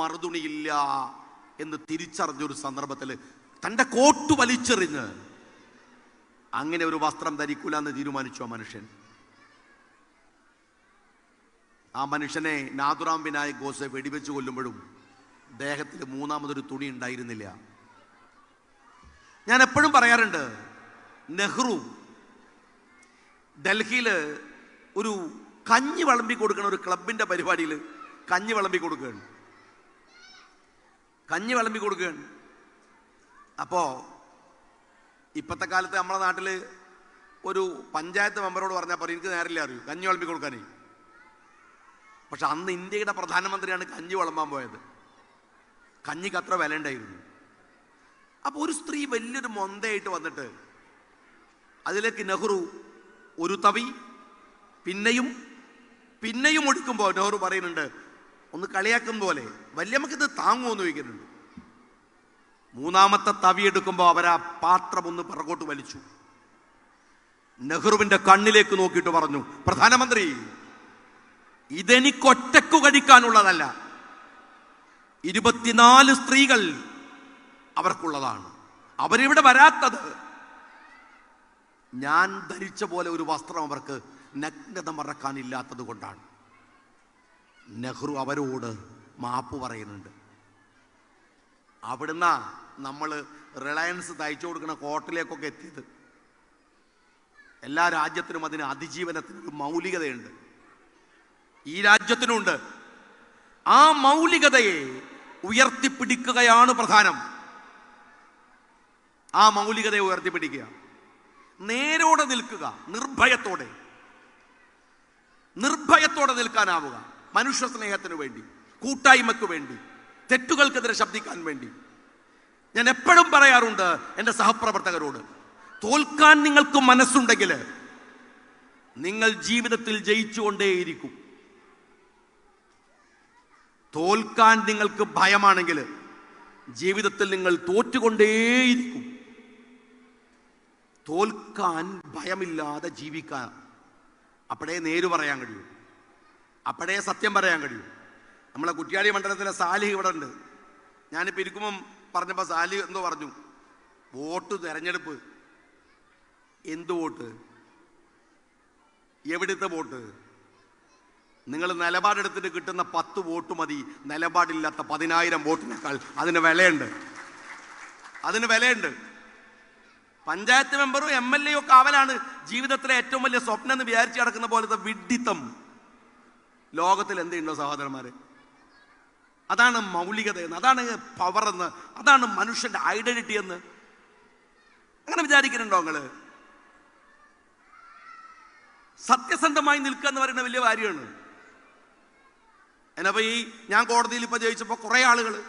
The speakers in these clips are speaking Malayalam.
മറുതുണിയില്ല എന്ന് തിരിച്ചറിഞ്ഞൊരു സന്ദർഭത്തിൽ തന്റെ കോട്ട് വലിച്ചെറിഞ്ഞ് അങ്ങനെ ഒരു വസ്ത്രം ധരിക്കൂല എന്ന് തീരുമാനിച്ചു ആ മനുഷ്യൻ. ആ മനുഷ്യനെ നാഥുറാം വിനായക് ഗോസെ വെടിവെച്ച് കൊല്ലുമ്പോഴും ദേഹത്തിൽ മൂന്നാമതൊരു തുണി ഉണ്ടായിരുന്നില്ല. ഞാൻ എപ്പോഴും പറയാറുണ്ട് നെഹ്റു ഡൽഹിയിൽ ഒരു കഞ്ഞി വിളമ്പി കൊടുക്കുന്ന ഒരു ക്ലബിന്റെ പരിപാടിയിൽ കഞ്ഞി വിളമ്പി കൊടുക്കുകയാണ്. കഞ്ഞി വിളമ്പി കൊടുക്കുകയാണ്. അപ്പോ ഇപ്പോഴത്തെ കാലത്ത് നമ്മുടെ നാട്ടിൽ ഒരു പഞ്ചായത്ത് മെമ്പറോട് പറഞ്ഞാൽ പറയും എനിക്ക് നേരില്ല അറിയൂ കഞ്ഞി വിളമ്പി കൊടുക്കാനേ. പക്ഷെ അന്ന് ഇന്ത്യയുടെ പ്രധാനമന്ത്രിയാണ് കഞ്ഞി വിളമ്പാൻ പോയത്. കഞ്ഞിക്ക് അത്ര വില ഉണ്ടായിരുന്നു. അപ്പോൾ ഒരു സ്ത്രീ വലിയൊരു മൊന്തയായിട്ട് വന്നിട്ട് അതിലേക്ക് നെഹ്റു ഒരു തവി പിന്നെയും പിന്നെയും ഒടുക്കുമ്പോൾ നെഹ്റു പറയുന്നുണ്ട് ഒന്ന് കളിയാക്കും പോലെ. വല്യമ്മക്ക് ഇത് താങ്ങുമെന്ന് ചോദിക്കുന്നുണ്ട്. മൂന്നാമത്തെ തവി എടുക്കുമ്പോൾ അവരാ പാത്രം ഒന്ന് പിറകോട്ട് വലിച്ചു. നെഹ്റുവിന്റെ കണ്ണിലേക്ക് നോക്കിയിട്ട് പറഞ്ഞു പ്രധാനമന്ത്രി ഇതെനിക്കൊറ്റക്കു കഴിക്കാനുള്ളതല്ല. ഇരുപത്തിനാല് സ്ത്രീകൾ അവർക്കുള്ളതാണ്. അവരിവിടെ വരാത്തത് ഞാൻ ധരിച്ച പോലെ ഒരു വസ്ത്രം അവർക്ക് നഗ്നത മറക്കാനില്ലാത്തത് കൊണ്ടാണ്. നെഹ്റു അവരോട് മാപ്പ് പറയുന്നുണ്ട്. അവിടുന്ന് നമ്മൾ റിലയൻസ് തയ്ച്ചു കൊടുക്കുന്ന കോട്ടിലേക്കൊക്കെ എത്തിയത്. എല്ലാ രാജ്യത്തിനും അതിന് അതിജീവനത്തിന് ഒരു മൗലികതയുണ്ട്. ഈ രാജ്യത്തിനുണ്ട്. ആ മൗലികതയെ ഉയർത്തിപ്പിടിക്കുകയാണ് പ്രധാനം. ആ മൗലികതയെ ഉയർത്തിപ്പിടിക്കുക. നേരോടെ നിൽക്കുക നിർഭയത്തോടെ. നിർഭയത്തോടെ നിൽക്കാനാവുക. മനുഷ്യ സ്നേഹത്തിന് വേണ്ടി കൂട്ടായ്മക്ക് വേണ്ടി തെറ്റുകൾക്കെതിരെ ശബ്ദിക്കാൻ വേണ്ടി. ഞാൻ എപ്പോഴും പറയാറുണ്ട് എന്റെ സഹപ്രവർത്തകരോട് തോൽക്കാൻ നിങ്ങൾക്ക് മനസ്സുണ്ടെങ്കിൽ നിങ്ങൾ ജീവിതത്തിൽ ജയിച്ചുകൊണ്ടേയിരിക്കും. തോൽക്കാൻ നിങ്ങൾക്ക് ഭയമാണെങ്കിൽ ജീവിതത്തിൽ നിങ്ങൾ തോറ്റുകൊണ്ടേയിരിക്കും. തോൽക്കാൻ ഭയമില്ലാതെ ജീവിക്കാൻ. അപ്പോഴേ നേര് പറയാൻ കഴിയൂ. അപ്പോഴേ സത്യം പറയാൻ കഴിയൂ. നമ്മളെ കുറ്റിയാടി മണ്ഡലത്തിലെ സാലിഹ് ഇവിടെ ഉണ്ട് ഞാനിപ്പോൾ ഇരിക്കുമ്പം പറഞ്ഞപ്പോൾ സാലിഹ് എന്തോ പറഞ്ഞു. വോട്ട് തെരഞ്ഞെടുപ്പ്. എന്ത് വോട്ട്? എവിടുത്തെ വോട്ട്? നിങ്ങൾ നിലപാടെടുത്തിട്ട് കിട്ടുന്ന പത്ത് വോട്ട് മതി. നിലപാടില്ലാത്ത പതിനായിരം വോട്ടിനേക്കാൾ അതിന് വിലയുണ്ട്. അതിന് വിലയുണ്ട്. പഞ്ചായത്ത് മെമ്പറും എം എൽ എയും അവലാണ് ജീവിതത്തിലെ ഏറ്റവും വലിയ സ്വപ്നം എന്ന് വിചാരിച്ചു കിടക്കുന്ന പോലത്തെ വിഡ്ഢിത്തം. ലോകത്തിൽ എന്തുണ്ടോ സഹോദരന്മാരെ? അതാണ് മൗലികത എന്ന് അതാണ് പവർ എന്ന് അതാണ് മനുഷ്യന്റെ ഐഡന്റിറ്റി എന്ന്. അങ്ങനെ വിചാരിക്കുന്നുണ്ടോ നിങ്ങൾ? സത്യസന്ധമായി നിൽക്കുക എന്ന് പറയുന്ന വലിയ കാര്യമാണ്. എന്നപ്പോ ഈ ഞാൻ കോടതിയിൽ ഇപ്പൊ ജയിച്ചപ്പോൾ കുറെ ആളുകൾ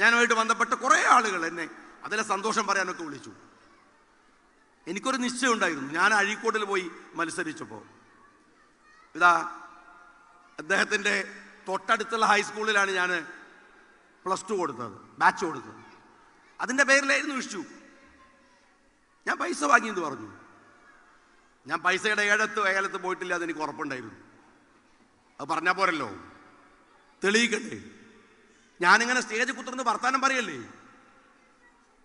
ഞാനുമായിട്ട് ബന്ധപ്പെട്ട കുറേ ആളുകൾ എന്നെ അതിലെ സന്തോഷം പറയാനൊക്കെ വിളിച്ചു. എനിക്കൊരു നിശ്ചയം ഉണ്ടായിരുന്നു ഞാൻ അഴീക്കോട്ടിൽ പോയി മത്സരിച്ചപ്പോൾ ഇതാ അദ്ദേഹത്തിന്റെ തൊട്ടടുത്തുള്ള ഹൈസ്കൂളിലാണ് ഞാൻ പ്ലസ് ടു കൊടുത്തത് ബാച്ച് കൊടുത്തത്. അതിന്റെ പേരിലായിരുന്നു വിഷു ഞാൻ പൈസ വാങ്ങിയെന്ന് പറഞ്ഞു. ഞാൻ പൈസയുടെ ഏഴത്ത് ഏലത്ത് പോയിട്ടില്ല അത് എനിക്ക് ഉറപ്പുണ്ടായിരുന്നു. അത് പറഞ്ഞാൽ പോരല്ലോ. തെളിയിക്കണ്ടേ ഞാനിങ്ങനെ സ്റ്റേജ് കുത്തുന്ന വർത്താനം പറയല്ലേ?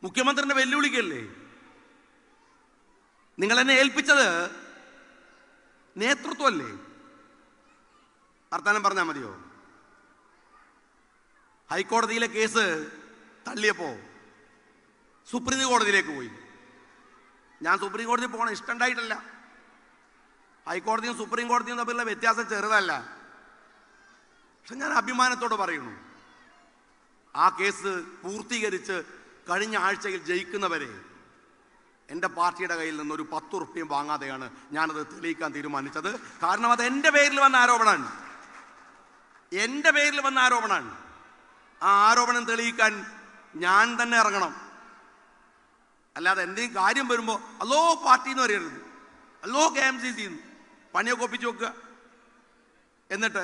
മുഖ്യമന്ത്രിനെ വെല്ലുവിളിക്കല്ലേ? നിങ്ങളെന്നെ ഏൽപ്പിച്ചത് നേതൃത്വമല്ലേ? വർത്താനം പറഞ്ഞാൽ മതിയോ? ഹൈക്കോടതിയിലെ കേസ് തള്ളിയപ്പോ സുപ്രീം കോടതിയിലേക്ക് പോയി. ഞാൻ സുപ്രീം കോടതി പോകണം ഇഷ്ടമുണ്ടായിട്ടല്ല ഹൈക്കോടതിയും സുപ്രീം കോടതിയും തമ്മിലുള്ള വ്യത്യാസം ചെറുതല്ല. പക്ഷെ ഞാൻ അഭിമാനത്തോട് പറയുന്നു. ആ കേസ് പൂർത്തീകരിച്ച് കഴിഞ്ഞ ആഴ്ചയിൽ ജയിക്കുന്നവരെ എന്റെ പാർട്ടിയുടെ കയ്യിൽ നിന്ന് ഒരു പത്ത് ഉറുപ്പ്യം വാങ്ങാതെയാണ് ഞാനത് തെളിയിക്കാൻ തീരുമാനിച്ചത്. കാരണം അത് എന്റെ പേരിൽ വന്ന ആരോപണമാണ്. എന്റെ പേരിൽ വന്ന ആരോപണമാണ് ആ ആരോപണം തെളിയിക്കാൻ ഞാൻ തന്നെ ഇറങ്ങണം. അല്ലാതെ എന്തെങ്കിലും കാര്യം വരുമ്പോൾ അല്ലോ പാർട്ടി എന്ന് പറയരുത്. അല്ലോ കെ എം സി സി പണിയൊക്കെ ഒപ്പിച്ച് വെക്കുക. എന്നിട്ട്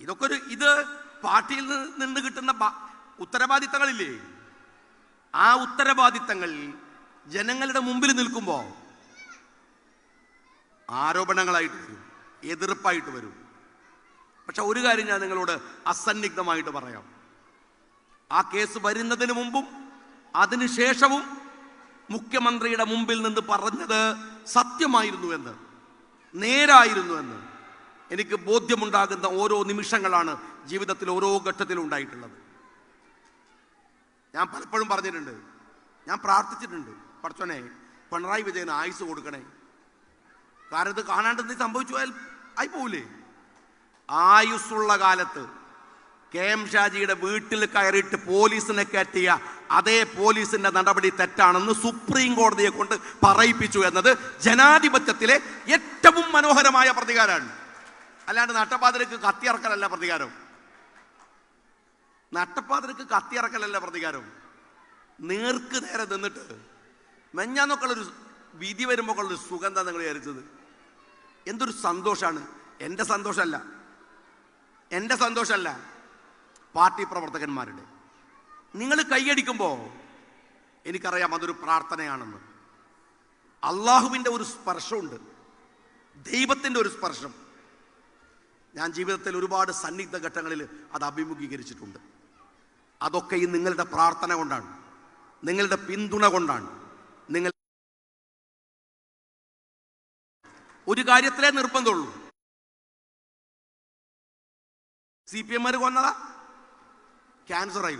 ഇതൊക്കെ ഒരു ഇത് പാർട്ടിയിൽ നിന്ന് കിട്ടുന്ന ഉത്തരവാദിത്തങ്ങളില്ലേ? ആ ഉത്തരവാദിത്തങ്ങൾ ജനങ്ങളുടെ മുമ്പിൽ നിൽക്കുമ്പോൾ ആരോപണങ്ങളായിട്ട് വരും എതിർപ്പായിട്ട് വരും. പക്ഷെ ഒരു കാര്യം ഞാൻ നിങ്ങളോട് അസന്നിഗ്ധമായിട്ട് പറയാം. ആ കേസ് വരുന്നതിന് മുമ്പും അതിനുശേഷവും മുഖ്യമന്ത്രിയുടെ മുമ്പിൽ നിന്ന് പറഞ്ഞത് സത്യമായിരുന്നു എന്ന് നേരായിരുന്നു എന്ന് എനിക്ക് ബോധ്യമുണ്ടാകുന്ന ഓരോ നിമിഷങ്ങളാണ് ജീവിതത്തിൽ ഓരോ ഘട്ടത്തിലും ഉണ്ടായിട്ടുള്ളത്. ഞാൻ പലപ്പോഴും പറഞ്ഞിട്ടുണ്ട് ഞാൻ പ്രാർത്ഥിച്ചിട്ടുണ്ട് പഠിച്ചോനെ പിണറായി വിജയന് ആയുസ് കൊടുക്കണേ. കാരണം ഇത് കാണാണ്ട് എന്തെങ്കിലും സംഭവിച്ചു പോയാൽ ആയി പോവില്ലേ ആയുസ്സുള്ള കാലത്ത് കെ എം ഷാജിയുടെ വീട്ടിൽ കയറിയിട്ട് പോലീസിനെ കയറ്റിയ അതേ പോലീസിന്റെ നടപടി തെറ്റാണെന്ന് സുപ്രീം കോടതിയെ കൊണ്ട് പറയിപ്പിച്ചു എന്നത് ജനാധിപത്യത്തിലെ ഏറ്റവും മനോഹരമായ പ്രതികാരമാണ്. അല്ലാണ്ട് നട്ടപ്പാതിരക്ക് കത്തിയിറക്കലല്ല പ്രതികാരം. നട്ടപ്പാതിരക്ക് കത്തിയിറക്കലല്ല പ്രതികാരം. നേർക്ക് നേരെ നിന്നിട്ട് മെഞ്ഞാന്നൊക്കെയുള്ളൊരു വിധി വരുമ്പോൾ ഉള്ളൊരു സുഗന്ധം നിങ്ങൾ വിചാരിച്ചത്. എന്തൊരു സന്തോഷമാണ്. എന്റെ സന്തോഷമല്ല. എന്റെ സന്തോഷമല്ല. പാർട്ടി പ്രവർത്തകന്മാരുടെ. നിങ്ങൾ കൈയടിക്കുമ്പോൾ എനിക്കറിയാം അതൊരു പ്രാർത്ഥനയാണെന്ന്. അള്ളാഹുവിന്റെ ഒരു സ്പർശമുണ്ട്. ദൈവത്തിന്റെ ഒരു സ്പർശം. ഞാൻ ജീവിതത്തിൽ ഒരുപാട് സന്നിഗ്ധ ഘട്ടങ്ങളിൽ അത് അഭിമുഖീകരിച്ചിട്ടുണ്ട്. അതൊക്കെ ഈ നിങ്ങളുടെ പ്രാർത്ഥന കൊണ്ടാണ്. നിങ്ങളുടെ പിന്തുണ കൊണ്ടാണ്. നിങ്ങൾ ഒരു കാര്യത്തിലേ നിർബന്ധമുള്ളൂ. സി പി എമ്മാർ കൊന്നതാ? ക്യാൻസർ ആയി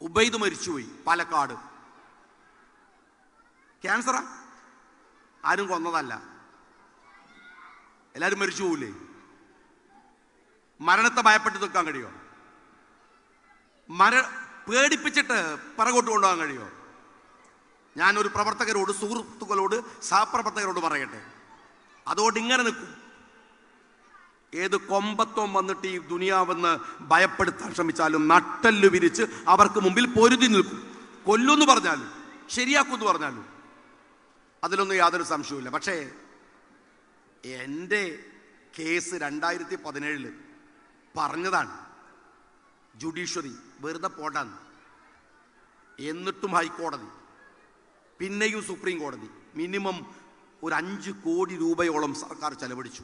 ഉബൈദ് മരിച്ചുപോയി പാലക്കാട്. ക്യാൻസറാ? ആരും കൊന്നതല്ല. എല്ലാരും മരിച്ചു പോവില്ലേ? മരണത്തെ ഭയപ്പെട്ട് നിൽക്കാൻ കഴിയോ? മര പേടിപ്പിച്ചിട്ട് പിറകോട്ട് കൊണ്ടുപോകാൻ കഴിയോ? ഞാനൊരു പ്രവർത്തകരോട് സുഹൃത്തുക്കളോട് സഹപ്രവർത്തകരോട് പറയട്ടെ. അതുകൊണ്ട് ഇങ്ങനെ നിൽക്കും. ഏത് കൊമ്പത്വം വന്നിട്ട് ഈ ദുനിയാവെന്ന് ഭയപ്പെടുത്താൻ ശ്രമിച്ചാലും നട്ടല്ല് വിരിച്ച് അവർക്ക് മുമ്പിൽ പൊരുതി നിൽക്കും. കൊല്ലുമെന്ന് പറഞ്ഞാലും ശരിയാക്കുമെന്ന് പറഞ്ഞാലും അതിലൊന്നും യാതൊരു സംശയവുമില്ല. പക്ഷേ എന്റെ കേസ് രണ്ടായിരത്തി പതിനേഴിൽ പറഞ്ഞതാണ്. ജുഡീഷ്യറി വെറുതെ പോട്ടാന്ന് എന്നിട്ടും ഹൈക്കോടതി പിന്നെയും സുപ്രീം കോടതി മിനിമം ഒരു അഞ്ച് കോടി രൂപയോളം സർക്കാർ ചെലവഴിച്ചു.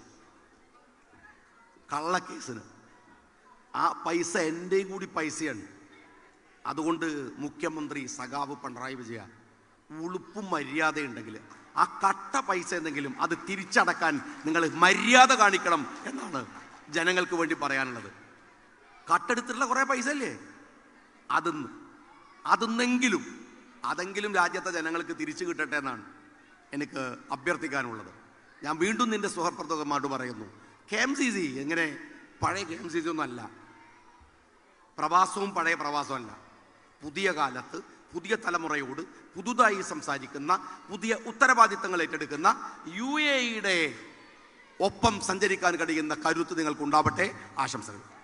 കള്ളക്കേസിന്. ആ പൈസ എന്റെയും കൂടി പൈസയാണ്. അതുകൊണ്ട് മുഖ്യമന്ത്രി സഖാവ് പിണറായി വിജയ ഉളുപ്പും മര്യാദയുണ്ടെങ്കിൽ ആ കട്ട പൈസ എന്തെങ്കിലും അത് തിരിച്ചടക്കാൻ നിങ്ങൾ മര്യാദ കാണിക്കണം എന്നാണ് ജനങ്ങൾക്ക് വേണ്ടി പറയാനുള്ളത്. കട്ടെടുത്തിട്ടുള്ള കുറേ പൈസ അല്ലേ? അതെന്ന് അതെന്നെങ്കിലും അതെങ്കിലും രാജ്യത്തെ ജനങ്ങൾക്ക് തിരിച്ചു കിട്ടട്ടെ എന്നാണ് എനിക്ക് അഭ്യർത്ഥിക്കാനുള്ളത്. ഞാൻ വീണ്ടും നിന്റെ സുഹൃത്തുക്കന്മാരോട് പറയുന്നു. കെ എം സി സി എങ്ങനെ? പഴയ കെ എം സി സി ഒന്നും അല്ല. പ്രവാസവും പഴയ പ്രവാസവും അല്ല. പുതിയ കാലത്ത് പുതിയ തലമുറയോട് പുതുതായി സംസാരിക്കുന്ന പുതിയ ഉത്തരവാദിത്തങ്ങൾ ഏറ്റെടുക്കുന്ന യു എ ഒപ്പം സഞ്ചരിക്കാൻ കഴിയുന്ന കരുത്ത് നിങ്ങൾക്ക് ഉണ്ടാവട്ടെ ആശംസകൾ.